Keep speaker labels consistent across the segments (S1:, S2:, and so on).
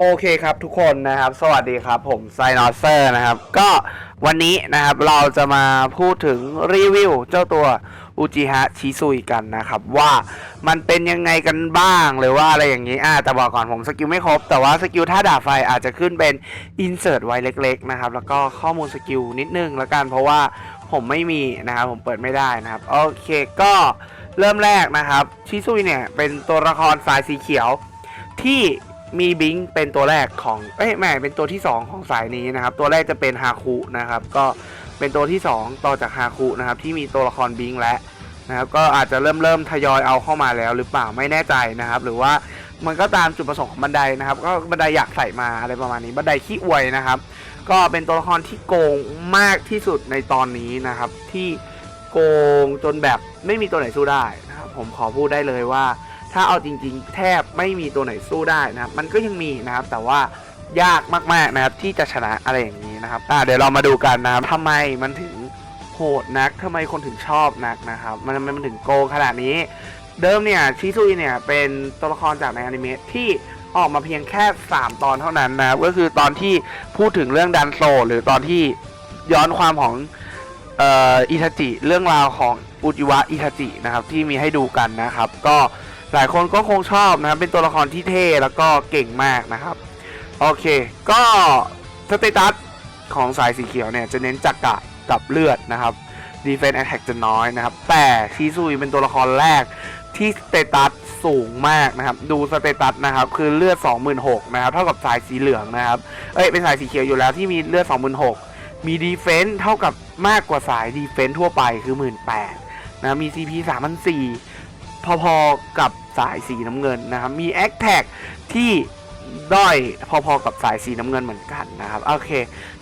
S1: โอเคครับทุกคนนะครับ สวัสดีครับ ผมไซนอเซอร์นะครับ ก็วันนี้นะครับเราจะมาพูดถึงรีวิวเจ้าตัวอุจิฮะชิซุยกันนะครับ ว่ามันเป็นยังไงกันบ้างหรือว่าอะไรอย่างนี้อ่าแต่บอกก่อนผมสกิลไม่ครบ แต่ว่าสกิลท่าดาบไฟอาจจะขึ้นเป็นอินเสิร์ตไว้เล็ก ๆ นะครับ แล้วก็ข้อมูลสกิลนิดนึงแล้วกันเพราะว่าผมไม่มีนะครับผมเปิดไม่ได้นะครับ โอเคก็เริ่มแรกนะครับชิซุยเนี่ยเป็นตัวละครสายสีเขียวที่ มีบิงเป็นตัวแรกของเอ้ยไม่เป็นตัวที่ 2 ของสายนี้นะครับ ตัวแรกจะเป็นฮาคุนะครับ ก็เป็นตัวที่ 2 ต่อจากฮาคุนะครับ ที่มีตัวละครบิงและนะครับ ก็อาจจะเริ่มเริ่มทยอยเอาเข้ามาแล้ว หรือเปล่าไม่แน่ใจนะครับ หรือว่ามันก็ตามจุดประสงค์ของบันไดนะครับ ก็บันไดอยากใส่มาอะไรประมาณนี้ บันไดขี้อวยนะครับ ก็เป็นตัวละครที่โกงมากที่สุดในตอนนี้นะครับ ที่โกงจนแบบไม่มีตัวไหนสู้ได้นะครับ ผมขอพูดได้เลยว่า ถ้าเอาจริง ๆ แทบไม่มีตัวไหนสู้ได้นะครับ มันก็ยังมีนะครับ แต่ว่ายากมากๆนะครับ ที่จะชนะอะไรอย่างนี้นะครับอ่าเดี๋ยวเรามาดูกันนะครับทำไมมันถึงโหดนักทำไมคนถึงชอบนักนะครับ มันมันถึงโกงขนาดนี้ เดิมเนี่ยชิซุยเนี่ยเป็นตัวละครจากในอนิเมะที่ออกมาเพียงแค่ 3 ตอนเท่านั้นนะครับก็คือตอนที่พูดถึงเรื่องดันโซ หรือตอนที่ย้อนความของอิทาจิ เรื่องราวของอุจิวะอิทาจินะครับที่มีให้ดูกันนะครับ ก็ หลายคนก็คงชอบนะครับ เป็นตัวละครที่เท่แล้วก็เก่งมากนะครับ โอเค ก็สเตตัสของสายสีเขียวเนี่ย จะเน้นจักกะกับเลือดนะครับ Defense Attack จะน้อยนะครับ แต่ชีซุยเป็นตัวละครแรกที่สเตตัสสูงมากนะครับ ดูสเตตัสนะครับ คือเลือด 26,000นะครับ เท่ากับสายสีเหลืองนะครับ เอ้ย เป็นสายสีเขียวอยู่แล้วที่มีเลือด 26,000 มีดีเฟน s ์เท่ากับมากกว่าสายดีเฟน s ์ทั่วไปคือ 18,000นะ มี CP 3,400พอๆกับ สายสีน้ำเงินนะครับ มี a c t a g ที่ด้อยพอๆกับสายสีน้ำเงินเหมือนกันนะครับ โอเค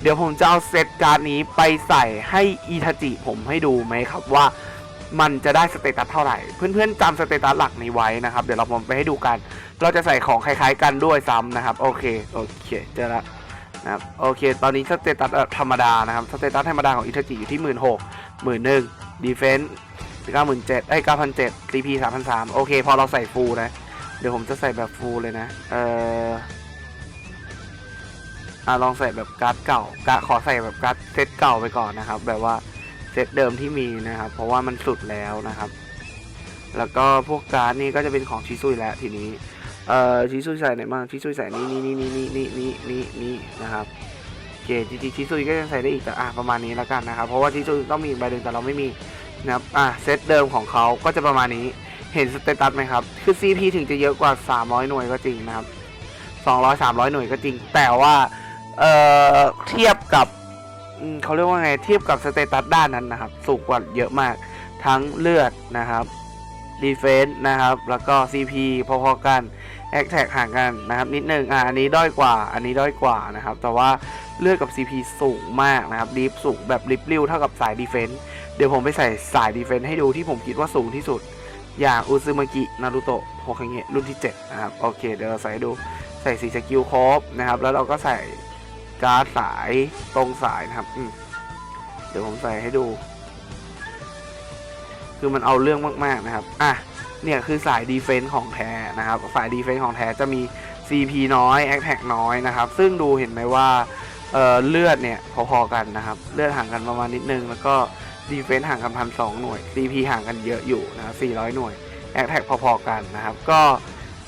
S1: เดี๋ยวผมจะเอาเซตการ์ดนี้ไปใส่ให้อีทาจิผมให้ดูไหมครับว่ามันจะได้สเตตัสเท่าไหร่ เพื่อนๆจำสเตตัสหลักนี้ไว้นะครับ เดี๋ยวเราผมไปให้ดูกัน เราจะใส่ของคล้ายๆกันด้วยซ้ำนะครับ โอเค โอเค เจอละนะครับ โอเค ตอนนี้สเตตัสธรรมดานะครับ สเตตัสธรรมดาของอิทาจิอยู่ที่หมื่นหกหมื่นหนึ่งดีเฟนส์ เก้าหมื่นเจ็ดไอ้เก้าพันเจ็ดซีพีสามพันสามโอเค พอเราใส่ฟูลนะ เดี๋ยวผมจะใส่แบบฟูลเลยนะ เอออะลองใส่แบบการ์ดเก่ากะขอใส่แบบการ์ดเซตเก่าไปก่อนนะครับ แบบว่าเซตเดิมที่มีนะครับ เพราะว่ามันสุดแล้วนะครับ แล้วก็พวกการ์ดนี่ก็จะเป็นของชิซุยแล้วทีนี้ เอ่อชิซุยใส่ไหนบ้างชิซุยใส่นี่นี่นี่นี่นี่นี่นี่นี่นี่นะครับโอเคจริงๆชิซุยก็ยังใส่ได้อีกแต่อะประมาณนี้แล้วกันนะครับ เพราะว่าชิซุยต้องมีอีกใบหนึ่งแต่เราไม่มี นะครับอะเซตเดิมของเขาก็จะประมาณนี้เห็นสเตตัสไหมครับ คือ CP ถึงจะเยอะกว่า 300 หน่วยก็จริงนะครับ 200 300 หน่วยก็จริง แต่ว่าเอ่อเทียบกับเขาเรียกว่าไงเทียบกับสเตตัสด้านนั้นนะครับ สูงกว่าเยอะมาก ทั้งเลือดนะครับดีเฟน s ์นะครับ แล้วก็ CP พอๆกันแอคแท็กห่างกันนะครับ นิดนึงอะอันนี้ด้อยกว่า อันนี้ด้อยกว่านะครับ แต่ว่าเลือดกับ CP สูงมากนะครับรีฟสูงแบบริบริ้วเท่ากับสายดีเฟน s ์ ดี๋ยวผมไปใส่สายดีเฟน s ์ให้ดูที่ผมคิดว่าสูงที่สุด อย่างอุซึมากินารุโตะโฮคังเงะรุ่นที่7นะครับโอเคเดี๋ยวเราใส่ให้ดูใส่สีสกิลครบนะครับ แล้วเราก็ใส่การ์ดสายตรงสายนะครับอืเดี๋ยวผมใส่ให้ดู คือมันเอาเรื่องมาก ๆนะครับอะเนี่ยคือสายดีเฟน s ์ของแท้นะครับสายดีเฟน s ์ของแท้จะมี CP น้อย a t t a c k น้อยนะครับ ซึ่งดูเห็นไหมว่าเเลือดเนี่ยพอๆกันนะครับ เลือดห่างกันประมาณนิดนึงแล้วก็ ดีเฟน s ์ห่างกันพันสองหน่วย CP ห่างกันเยอะอยู่นะครับ400 หน่วย a t t a c k พอๆกันนะครับ ก็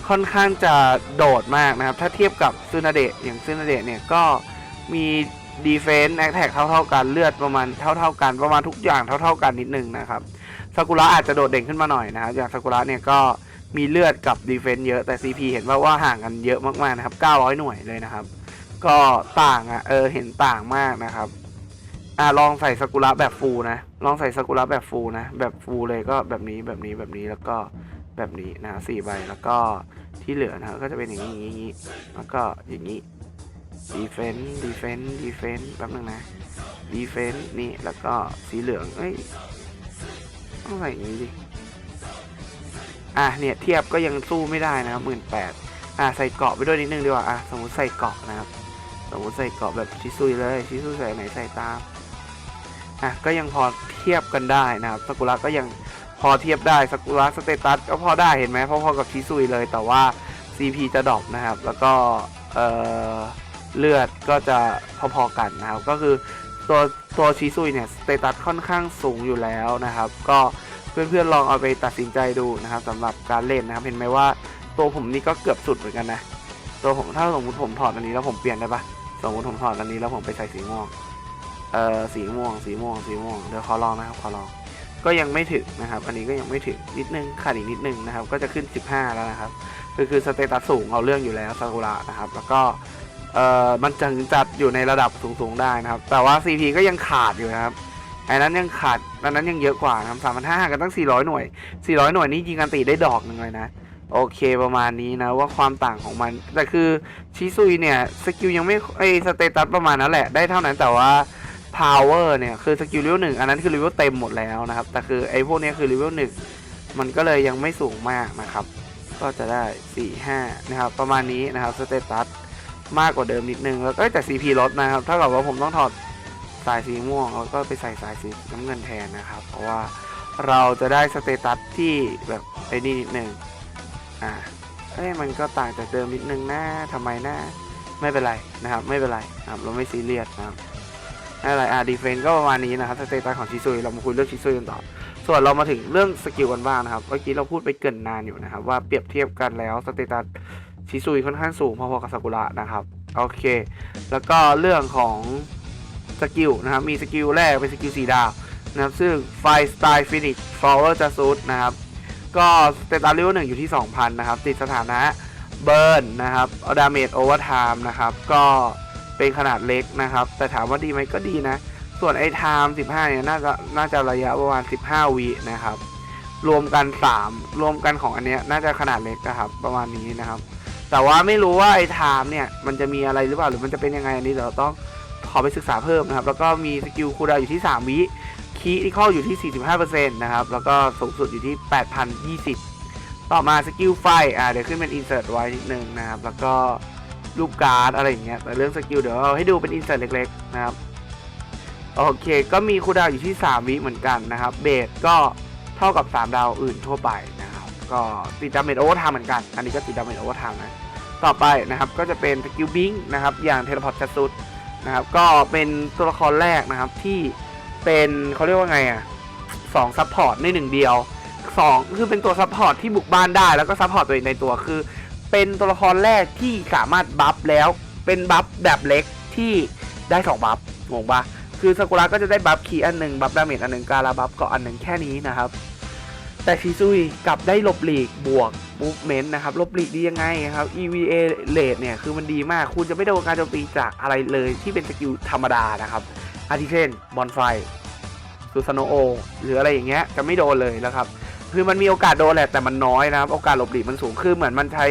S1: ค่อนข้างจะโดดมากนะครับ ถ้าเทียบกับซึนาเดะอย่างซึนาเดะเนี่ยก็มีดีเฟน s ์แอคแท็กเท่าๆกันเลือดประมาณเท่าๆกันประมาณทุกอย่างเท่าๆกันนิดนึงนะครับซากุระอาจจะโดดเด่นขึ้นมาหน่อยนะครับอย่างซากุระเนี่ยก็มีเลือดกับดีเฟน s ์เยอะแต่ CP เห็นว่าว่าห่างกันเยอะมากๆนะครับ 900 หน่วยเลยนะครับ ก็ต่างอะเออเห็นต่างมากนะครับ อะลองใส่ซากุระแบบฟูลนะ ลองใส่ซากุระแบบฟูลนะ แบบฟูลเลยก็แบบนี้แบบนี้แบบนี้แล้วก็แบบนี้นะสี่ใบแล้วก็ที่เหลือนะก็จะเป็นอย่างนี้อย่างนี้แล้วก็อย่างนี้ดีเฟน s ์ดีเฟน s ์ดีเฟน s ์แป๊บนึงนะดีเฟน s ์นี่แล้วก็สีเหลืองเอ้ยต้องใส่อย่างนี้ดิอะเนี่ยเทียบก็ยังสู้ไม่ได้นะครับหมื่นแปดอะใส่เกาะไปด้วยนิดนึงดีกว่าอะสมมติใส่เกาะนะครับ สมมติใส่เกาะแบบชิซุยเลยชิซุยใส่ไหนใส่ตาม อะก็ยังพอเทียบกันได้นะครับสกุระก็ยังพอเทียบได้สกุระสเตตัสก็พอได้เห็นไหมพอๆกับชิซุยเลย แต่ว่า CP จะดรอปนะครับ แล้วก็เอ่อเลือดก็จะพอๆกันนะครับ ก็คือตัวตัวชิซุยเนี่ยสเตตัสค่อนข้างสูงอยู่แล้วนะครับ ก็เพื่อนๆลองเอาไปตัดสินใจดูนะครับสำหรับการเล่นนะครับ เห็นไหมว่าตัวผมนี่ก็เกือบสุดเหมือนกันนะตัวผมถ้าสมมติผมถอดอันนี้แล้วผมเปลี่ยนได้ปะสมมติผมถอดอันนี้แล้วผมไปใส่สีม่วง เอ่อสีม่วงสีม่วงสีม่วงเดี๋ยวขอลองนะครับขอลองก็ยังไม่ถึงนะครับ อันนี้ก็ยังไม่ถึงนิดนึงขาดอีกนิดนึงนะครับ ก็จะขึ้น 15 แล้วนะครับ คือคือสเตตัสสูงเอาเรื่องอยู่แล้วซากุระนะครับ แล้วก็เอ่อมันจึงจัดอยู่ในระดับสูงๆได้นะครับ แต่ว่า CP ก็ยังขาดอยู่นะครับอันนั้นยังขาดอันนั้นยังเยอะกว่านะครับสามพันห้ากันตั้ง 400 หน่วย 400 หน่วยนี่ยิงกันตีได้ดอกหนึ่งเลยนะ โอเคประมาณนี้นะว่าความต่างของมัน แต่คือชิซุยเนี่ยสกิลยังไม่ไอสเตตัสประมาณนั้นแหละได้เท่านั้นแต่ว่า power เนี่ยคือสกิลเลเวลหนึ่งอันนั้นคือเลเวลเต็มหมดแล้วนะครับ แต่คือไอพวกนี้คือเลเวลหนึ่งมันก็เลยยังไม่สูงมากนะครับ ก็จะได้ 4 5 นะครับ ประมาณนี้นะครับสเตตัสมากกว่าเดิมนิดนึง แล้วก็แต่ CP ลดนะครับเท่ากับว่าผมต้องถอดสายสีม่วงแล้วก็ไปใส่สายสีน้ำเงินแทนนะครับ เพราะว่าเราจะได้สเตตัสที่แบบไอ้นี่นิดนึงอ่าเอ้ยมันก็ต่างจากเดิมนิดนึงนะทำไมนะไม่เป็นไรนะครับ ไม่เป็นไรครับเราไม่ซีเรียสนะครับ ไม่เป็นไรอ่าดีเฟนก็ประมาณนี้นะครับสเตตัสของชิซุยเรามาคุยเรื่องชิซุยกันต่อ ส่วนเรามาถึงเรื่องสกิลกันบ้างนะครับ เมื่อกี้เราพูดไปเกินนานอยู่นะครับ ว่าเปรียบเทียบกันแล้วสเตตัสชิซุยค่อนข้างสูงพอๆกับซากุระนะครับ โอเค แล้วก็เรื่องของสกิลนะครับ มีสกิลแรกเป็นสกิลสีดาวนะครับ ซึ่งไฟสไตล์ฟินิชฟลาวเวอร์จะซูดนะครับ ก็สเตตัสเลเวลหนึ่งอยู่ที่ 2,000 นะครับ ติดสถานะเบิร์นนะครับเอาดาเมจโอเวอร์ไทม์นะครับ ก็ เป็นขนาดเล็กนะครับ แต่ถามว่าดีไหมก็ดีนะ ส่วนไอ้ไทม์15 เนี่ยน่าจะน่าจะระยะประมาณ 15 วินะครับ รวมกัน 3 รวมกันของอันเนี้ยน่าจะขนาดเล็กนะครับ ประมาณนี้นะครับ แต่ว่าไม่รู้ว่าไอ้ไทม์เนี่ยมันจะมีอะไรหรือเปล่าหรือมันจะเป็นยังไงอันนี้เดี๋ยวเราต้องขอไปศึกษาเพิ่มนะครับ แล้วก็มีสกิลคูดาอยู่ที่ 3 วิคีที่เข้าอยู่ที่ 45%นะครับ แล้วก็สูงสุดอยู่ที่ 8,020 ต่อมาสกิลไฟ อ่า เดี๋ยวขึ้นเป็น insert ไว้นิดนึงนะครับ แล้วก็ รูปการ์ดอะไรอย่างเงี้ยแต่เรื่องสกิลเดี๋ยวเอาให้ดูเป็น insert เล็กๆนะครับโอเค ก็มีคูดาวอยู่ที่ 3 วิเหมือนกันนะครับ เบสก็เท่ากับ 3 ดาวอื่นทั่วไปนะครับ ก็ติดดาเมจโอเวอร์ไทม์เหมือนกัน อันนี้ก็ติดดาเมจโอเวอร์ไทม์นะ ต่อไปนะครับก็จะเป็นสกิลบิงนะครับ อย่างเทเลพอร์ตชัดสุดนะครับก็เป็นตัวละครแรกนะครับที่เป็นเขาเรียกว่าไงอะสองซัพพอร์ตในหนึ่งเดียวสองคือเป็นตัวซัพพอร์ตที่บุกบ้านได้แล้วก็ซัพพอร์ตตัวเองในตัวคือ เป็นตัวละครแรกที่สามารถบัฟแล้วเป็นบัฟแบบเล็กที่ได้สองบัฟงงปะคือซากุระก็จะได้บัฟคีอันหนึ่งบัฟดาเมจอันหนึ่งการาบัฟก็อันหนึ่งแค่นี้นะครับ แต่ชิซุยกลับได้ลบหลีกบวกมูฟเมนต์นะครับลบหลีกดียังไงครับ EVA เลทเนี่ยคือมันดีมาก คุณจะไม่โดนการโจมตีจากอะไรเลยที่เป็นสกิลธรรมดานะครับอาทิเช่นบอลไฟซูซานโอหรืออะไรอย่างเงี้ยจะไม่โดนเลยนะครับ คือมันมีโอกาสโดนแหละแต่มันน้อยนะครับโอกาสหลบหลีกมันสูงคือเหมือนมันใช้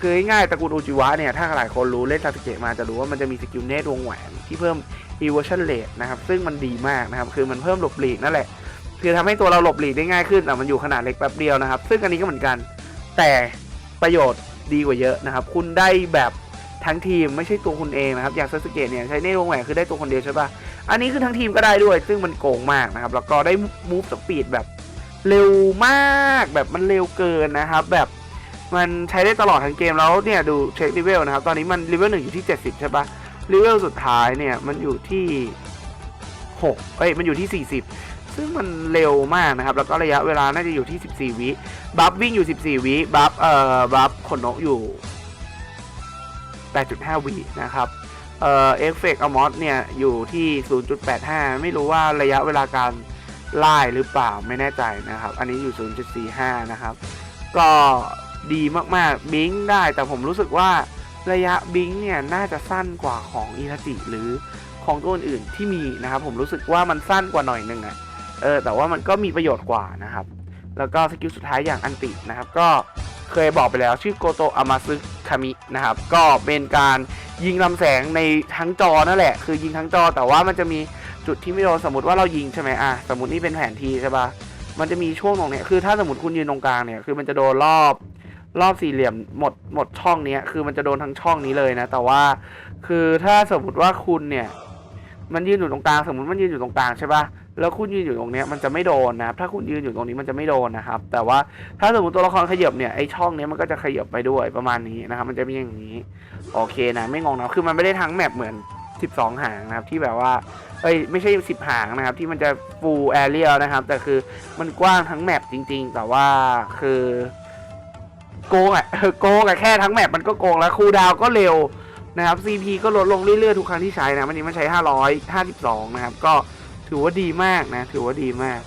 S1: คือง่ายตระกูลอุจิวะเนี่ยถ้าหลายคนรู้เล่นซาสึเกะมาจะรู้ว่ามันจะมีสกิลเนตวงแหวนที่เพิ่ม evolution rate นะครับซึ่งมันดีมากนะครับคือมันเพิ่มหลบหลีกนั่นแหละคือทำให้ตัวเราหลบหลีกได้ง่ายขึ้นแต่มันอยู่ขนาดเล็กแป๊บเดียวนะครับ ซึ่งอันนี้ก็เหมือนกัน แต่ประโยชน์ดีกว่าเยอะนะครับ คุณได้แบบทั้งทีมไม่ใช่ตัวคุณเองนะครับ อย่างซาสึเกะเนี่ยใช้เนตวงแหวนคือได้ตัวคนเดียวใช่ปะอันนี้คือทั้งทีมก็ได้ด้วย ซึ่งมันโกงมากนะครับแล้วก็ได้ move speed แบบ เร็วมากแบบมันเร็วเกินนะครับ แบบมันใช้ได้ตลอดทั้งเกมแล้วเนี่ยดูเช็คเลเวลนะครับ ตอนนี้มันเลเวลหนึ่งอยู่ที่ 70 ใช่ปะเลเวลสุดท้ายเนี่ยมันอยู่ที่6เอ้ยมันอยู่ที่ 40 ซึ่งมันเร็วมากนะครับ แล้วก็ระยะเวลาน่าจะอยู่ที่ 14 วิบัฟวิ่งอยู่ 14 วิบัฟเอ่อบัฟขนนกอยู่ 8.5 วินะครับเอ่อเอฟเฟกต์อมอสเนี่ยอยู่ที่ 0.85 ไม่รู้ว่าระยะเวลาการ ล่หรือเปล่าไม่แน่ใจนะครับ อันนี้อยู่ 0.45 นะครับ ก็ดีมากๆบิงได้แต่ผมรู้สึกว่าระยะบิงเนี่ยน่าจะสั้นกว่าของอิราจิหรือของตัวอื่นๆที่มีนะครับ ผมรู้สึกว่ามันสั้นกว่าหน่อยนึงอะเออแต่ว่ามันก็มีประโยชน์กว่านะครับ แล้วก็สกิลสุดท้ายอย่างอันตินะครับ ก็เคยบอกไปแล้วชื่อโกโตอามาซึคามินะครับ ก็เป็นการยิงลำแสงในทั้งจอนั่นแหละ คือยิงทั้งจอแต่ว่ามันจะมี จุดที่ไม่โดนสมมติว่าเรายิงใช่ไหมอะสมมตินี่เป็นแผนที่ใช่ปะมันจะมีช่วงตรงเนี้ยคือถ้าสมมติคุณยืนตรงกลางเนี่ยคือมันจะโดนรอบรอบสี่เหลี่ยมหมดหมดช่องเนี้ยคือมันจะโดนทั้งช่องนี้เลยนะ แต่ว่าคือถ้าสมมติว่าคุณเนี่ย มันยืนอยู่ตรงกลางสมมติมันยืนอยู่ตรงกลางใช่ปะแล้วคุณยืนอยู่ตรงเนี้ยมันจะไม่โดนนะถ้าคุณยืนอยู่ตรงนี้มันจะไม่โดนนะครับ แต่ว่าถ้าสมมติตัวละครขยับเนี่ยไอช่องเนี้ยมันก็จะขยับไปด้วยประมาณนี้นะครับ มันจะเป็นอย่างนี้ โอเคนะ ไม่งงนะคือมันไม่ได้ทั้งแมปเหมือน 12 หางนะครับที่แบบว่าเอ้ยไม่ใช่ 10 หางนะครับที่มันจะ full area นะครับ แต่คือมันกว้างทั้งแมปจริง ๆ แต่ว่าคือโกงอะโกงอะแค่ทั้งแมปมันก็โกงแล้วคูดาวก็เร็วนะครับ CP ก็ลดลงเรื่อยๆทุกครั้งที่ใช้นะวันนี้มันใช้ 552 นะครับ ก็ถือว่าดีมากนะ ถือว่าดีมาก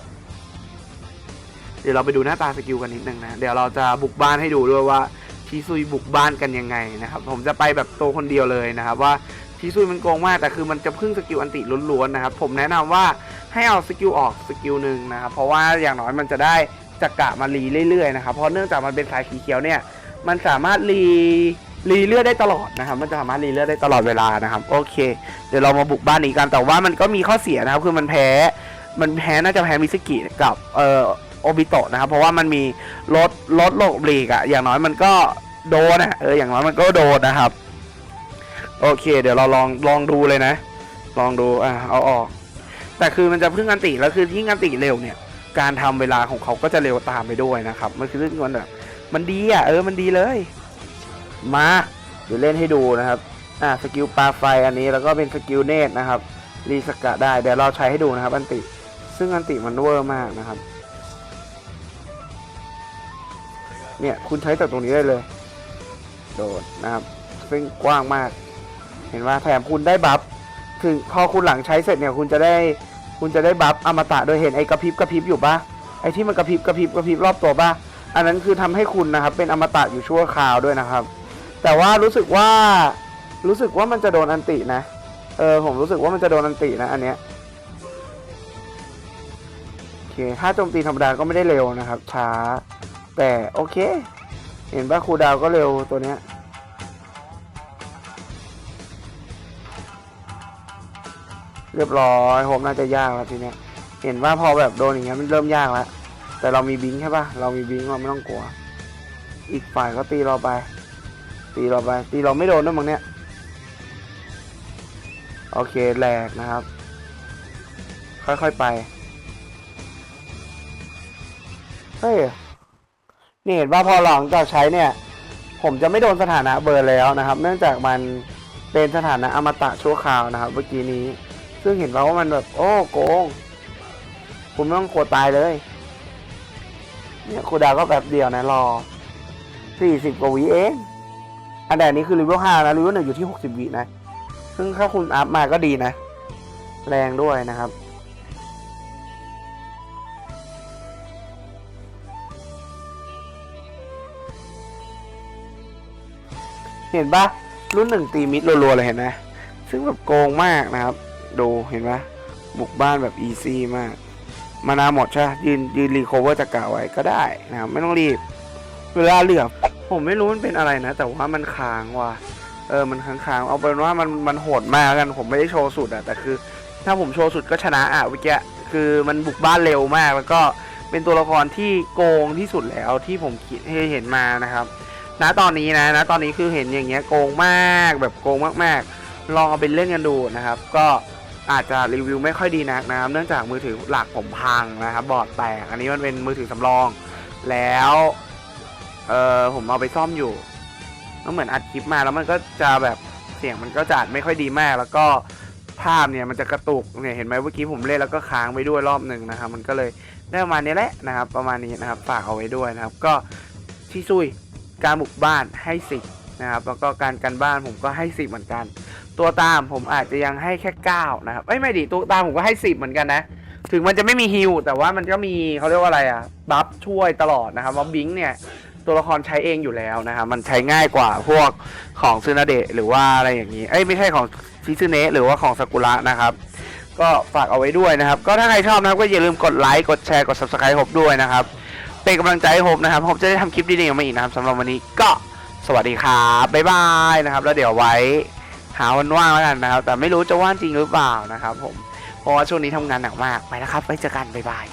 S1: เดี๋ยวเราไปดูหน้าตาสกิลกันนิดนึงนะ เดี๋ยวเราจะบุกบ้านให้ดูด้วยว่าชิซุยบุกบ้านกันยังไงนะครับ ผมจะไปแบบตัวคนเดียวเลยนะครับ ว่า ชิซุยมันโกงมากแต่คือมันจะพึ่งสกิลอันติล้วนๆนะครับ ผมแนะนำว่าให้เอาสกิลออกสกิลหนึ่งนะครับ เพราะว่าอย่างน้อยมันจะได้จักกะมารีเรื่อยๆนะครับ เพราะเนื่องจากมันเป็นสายสีเขียวเนี่ย มันสามารถรีรีเลือดได้ตลอดนะครับ มันจะสามารถรีเลือดได้ตลอดเวลานะครับ โอเค เดี๋ยวเรามาบุกบ้านนี้กัน แต่ว่ามันก็มีข้อเสียนะครับ คือมันแพ้ มันแพ้น่าจะแพ้มิสกิกับเอ่อโอบิโตะนะครับ เพราะว่ามันมีรถรถโลกลีกอะอย่างน้อยมันก็โดนอะเออ อย่างน้อยมันก็โดนนะครับ โอเค เดี๋ยวเราลองลองดูเลยนะ ลองดูอะเอาออก แต่คือมันจะพึ่งอันติแล้วคือยิ่งอันติเร็วเนี่ย การทำเวลาของเขาก็จะเร็วตามไปด้วยนะครับ มันคือเรื่องมันแบบมันดีอะเออมันดีเลย มาเดี๋ยวเล่นให้ดูนะครับอ่าสกิลปลาไฟอันนี้แล้วก็เป็นสกิลเนตนะครับรีสกัดได้เดี๋ยวเราใช้ให้ดูนะครับ อันติ ซึ่งอันติมันเวอร์มากนะครับ เนี่ยคุณใช้จากตรงนี้ได้เลย โดดนะครับ ซึ่งกว้างมาก เห็นว่าแถมคุณได้บัฟถึงพอคุณหลังใช้เสร็จเนี่ยคุณจะได้คุณจะได้บัฟอมตะโดยเห็นไอ้กระพริบกระพริบอยู่ปะไอ้ที่มันกระพริบกระพริบกระพริบรอบตัวปะอันนั้นคือทำให้คุณนะครับ เป็นอมตะอยู่ชั่วคราวด้วยนะครับ แต่ว่ารู้สึกว่ารู้สึกว่ามันจะโดนอันตินะเออผมรู้สึกว่ามันจะโดนอันตินะอันเนี้ยโอเคถ้าโจมตีธรรมดาก็ไม่ได้เร็วนะครับช้าแต่โอเค เห็นปะครูดาวก็เร็วตัวเนี้ย เรียบร้อยผมน่าจะยากแล้วทีเนี้ย เห็นว่าพอแบบโดนอย่างเงี้ยมันเริ่มยากแล้ว แต่เรามีบิงใช่ปะเรามีบิงเราไม่ต้องกลัว อีกฝ่ายก็ตีเราไป ตีเราไป ตีเราไม่โดนด้วยมั้งเนี้ย โอเคแหลกนะครับ ค่อยๆไป เฮ้ย นี่เห็นว่าพอหลังจากใช้เนี่ย ผมจะไม่โดนสถานะเบอร์แล้วนะครับ เนื่องจากมันเป็นสถานะอมตะชั่วคราวนะครับ เมื่อกี้นี้ ซึ่งเห็นว่ามันแบบ โอ้โกง คุณไม่ต้องกลัวตายเลย เนี่ยคูดาวก็แบบเดียวนะรอสี่สิบกว่าวิเอง อันแต่อันนี้คือรีเวห้านะรีเวหนึ่งอยู่ที่หกสิบวินะ ซึ่งถ้าคุณอัพมาก็ดีนะ แรงด้วยนะครับเห็นปะรุ่นหนึ่งตีมิดรัวๆเลยเห็นไหมซึ่งแบบโกงมากนะครับ ดูเห็นปะบุกบ้านแบบอีซี่มาก มานาหมดใช่ยืนยืนรีโคเวอร์จากกาไว้ก็ได้นะไม่ต้องรีบ เวลาเหลือผมไม่รู้มันเป็นอะไรนะ แต่ว่ามันค้างว่ะเออมันค้างๆเอาเป็นว่ามันมันโหดมากกันผมไม่ได้โชว์สุดอะแต่คือ ถ้าผมโชว์สุดก็ชนะอะเมื่อกี้คือมันบุกบ้านเร็วมาก แล้วก็เป็นตัวละครที่โกงที่สุดแล้วที่ผมคิดเห็นมานะครับณตอนนี้นะณตอนนี้คือเห็นอย่างเงี้ยโกงมากแบบโกงมากๆ ลองเอาไปเล่นกันดูนะครับ ก็ อาจจะรีวิวไม่ค่อยดีนักนะครับเนื่องจากมือถือหลักผมพังนะครับบอร์ดแตกอันนี้มันเป็นมือถือสำรอง แล้วเออผมเอาไปซ่อมอยู่ก็เหมือนอัดคลิปมาแล้วมันก็จะแบบเสียงมันก็จัดไม่ค่อยดีมาก แล้วก็ภาพเนี่ยมันจะกระตุกเนี่ยเห็นไหมเมื่อกี้ผมเล่นแล้วก็ค้างไปด้วยรอบหนึ่งนะครับ มันก็เลยได้ประมาณนี้แหละนะครับ ประมาณนี้นะครับฝากเอาไว้ด้วยนะครับ ก็ที่ซุยการบุกบ้านให้สิบนะครับแล้วก็การกันบ้านผมก็ให้สิบเหมือนกัน ตัวตามผมอาจจะยังให้แค่เก้านะครับเอ้ยไม่ดิตัวตามผมก็ให้สิบเหมือนกันนะ ถึงมันจะไม่มีฮิลแต่ว่ามันก็มีเขาเรียกว่าอะไรอะบัฟช่วยตลอดนะครับว่าบิงเนี่ยตัวละครใช้เองอยู่แล้วนะครับมันใช้ง่ายกว่าพวกของซึนาเดะหรือว่าอะไรอย่างนี้เอ้ยไม่ใช่ของชิซึเนะหรือว่าของซากุระนะครับ ก็ฝากเอาไว้ด้วยนะครับ ก็ถ้าใครชอบนะครับก็อย่าลืมกดไลค์กดแชร์กด subscribe ผมด้วยนะครับ เป็นกำลังใจให้ผมนะครับผมจะได้ทำคลิปดีๆออกมาอีกนะครับสำหรับวันนี้ก็สวัสดีครับบ๊ายบายนะครับ แล้วเดี๋ยวไว้ หาวันว่างแล้วกันนะครับ แต่ไม่รู้จะว่างจริงหรือเปล่านะครับ ผมเพราะว่าช่วงนี้ทำงานหนักมากไปแล้วครับไว้เจอกันบ๊ายบาย